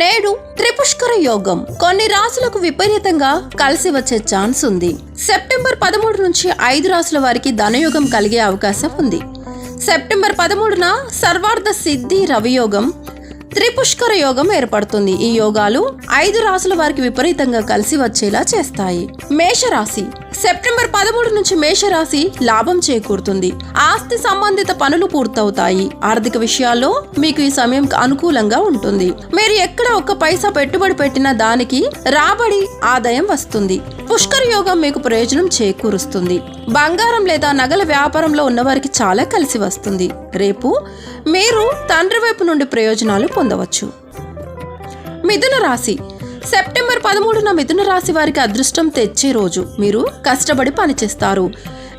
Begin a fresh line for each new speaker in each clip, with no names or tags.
నేడు త్రిపుష్కర యోగం. కొన్ని రాసులకు విపరీతంగా కలిసి వచ్చే ఛాన్స్ ఉంది. సెప్టెంబర్ పదమూడు నుంచి ఐదు రాసుల వారికి ధనయోగం కలిగే అవకాశం ఉంది. సెప్టెంబర్ పదమూడున సర్వార్థ సిద్ధి రవియోగం త్రిపుష్కర యోగం ఏర్పడుతుంది. ఈ యోగాలు ఐదు రాసుల వారికి విపరీతంగా కలిసి వచ్చేలా చేస్తాయి. మేషరాశి. సెప్టెంబర్ పదమూడు నుంచి మేషరాశి లాభం చేకూరుతుంది. ఆస్తి సంబంధిత పనులు పూర్తవుతాయి. ఆర్థిక విషయాల్లో మీకు ఈ సమయం అనుకూలంగా ఉంటుంది. మీరు ఎక్కడ ఒక్క పైసా పెట్టుబడి పెట్టినా దానికి రాబడి ఆదాయం వస్తుంది. పుష్కర యోగం మీకు ప్రయోజనం చేకూరుస్తుంది. బంగారం లేదా నగల వ్యాపారంలో ఉన్నవారికి చాలా కలిసి వస్తుంది. రేపు మీరు తండ్రి వైపు నుండి ప్రయోజనాలు పొందవచ్చు. మిథున రాశి. సెప్టెంబర్ పదమూడున మిథున రాశి వారికి అదృష్టం తెచ్చే రోజు. మీరు కష్టపడి పనిచేస్తారు.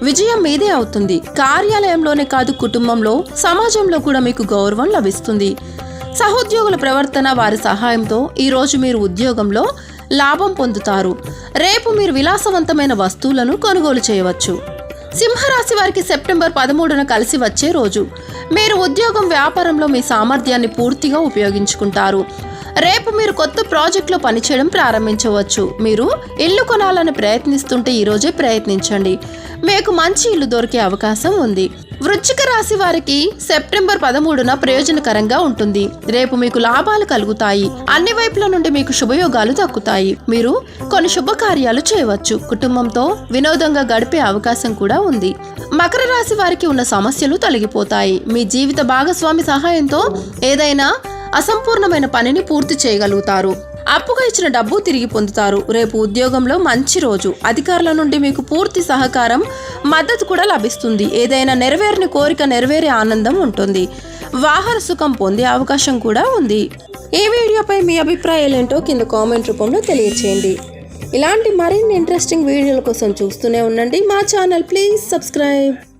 విజయం మీదే అవుతుంది. కార్యాలయంలోనే కాదు కుటుంబంలో సమాజంలో కూడా మీకు గౌరవం లభిస్తుంది. సహోద్యోగుల ప్రవర్తన వారి సహాయంతో ఈరోజు మీరు ఉద్యోగంలో లాభం పొందుతారు. రేపు మీరు విలాసవంతమైన వస్తువులను కొనుగోలు చేయవచ్చు. సింహరాశి వారికి సెప్టెంబర్ పదమూడున కలిసి వచ్చే రోజు. మీరు ఉద్యోగం వ్యాపారంలో మీ సామర్థ్యాన్ని పూర్తిగా ఉపయోగించుకుంటారు. రేపు మీరు కొత్త ప్రాజెక్టులో పనిచేయడం ప్రారంభించవచ్చు. మీరు ఇల్లు కొనాలని ప్రయత్నిస్తుంటే ఈరోజే ప్రయత్నించండి. మీకు మంచి ఇల్లు దొరికే అవకాశం ఉంది. వృశ్చిక రాశి వారికి సెప్టెంబర్ పదమూడున ప్రయోజనకరంగా ఉంటుంది. రేపు మీకు లాభాలు కలుగుతాయి. అన్ని వైపుల నుండి మీకు శుభయోగాలు దక్కుతాయి. మీరు కొన్ని శుభకార్యాలు చేయవచ్చు. కుటుంబంతో వినోదంగా గడిపే అవకాశం కూడా ఉంది. మకర రాశి వారికి ఉన్న సమస్యలు తొలగిపోతాయి. మీ జీవిత భాగస్వామి సహాయంతో ఏదైనా అసంపూర్ణమైన పనిని పూర్తి చేయగలుగుతారు. అప్పుగా ఇచ్చిన డబ్బు తిరిగి పొందుతారు. రేపు ఉద్యోగంలో మంచి రోజు. అధికారుల నుండి మీకు పూర్తి సహకారం మద్దతు కూడా లభిస్తుంది. ఏదైనా నెరవేరిన కోరిక నెరవేరే ఆనందం ఉంటుంది. వాహన సుఖం పొందే అవకాశం కూడా ఉంది. ఈ వీడియోపై మీ అభిప్రాయాలు ఏంటో కింద కామెంట్ రూపంలో తెలియచేయండి. ఇలాంటి మరిన్ని ఇంట్రెస్టింగ్ వీడియోల కోసం చూస్తూనే ఉండండి. మా ఛానల్ ప్లీజ్ సబ్స్క్రైబ్.